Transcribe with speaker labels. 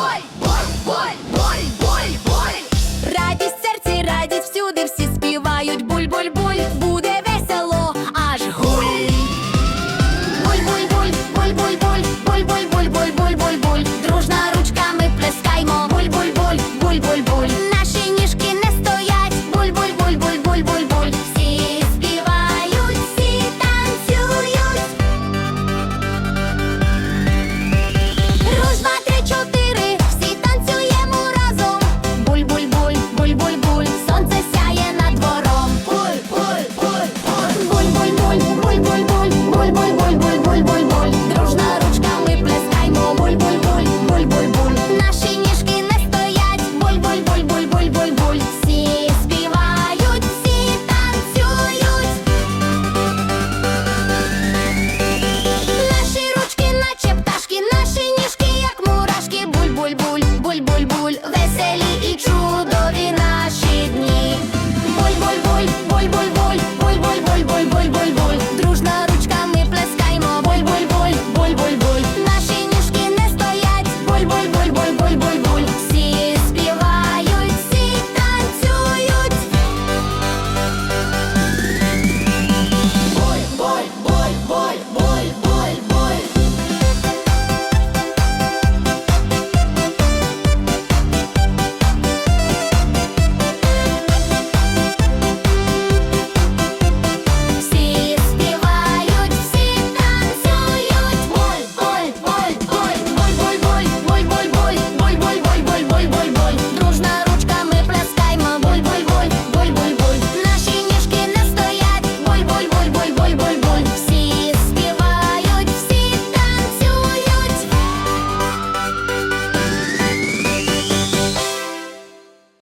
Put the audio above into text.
Speaker 1: бой, бой, бой, бой, бой, бой. Радість серці, радість всюди, всі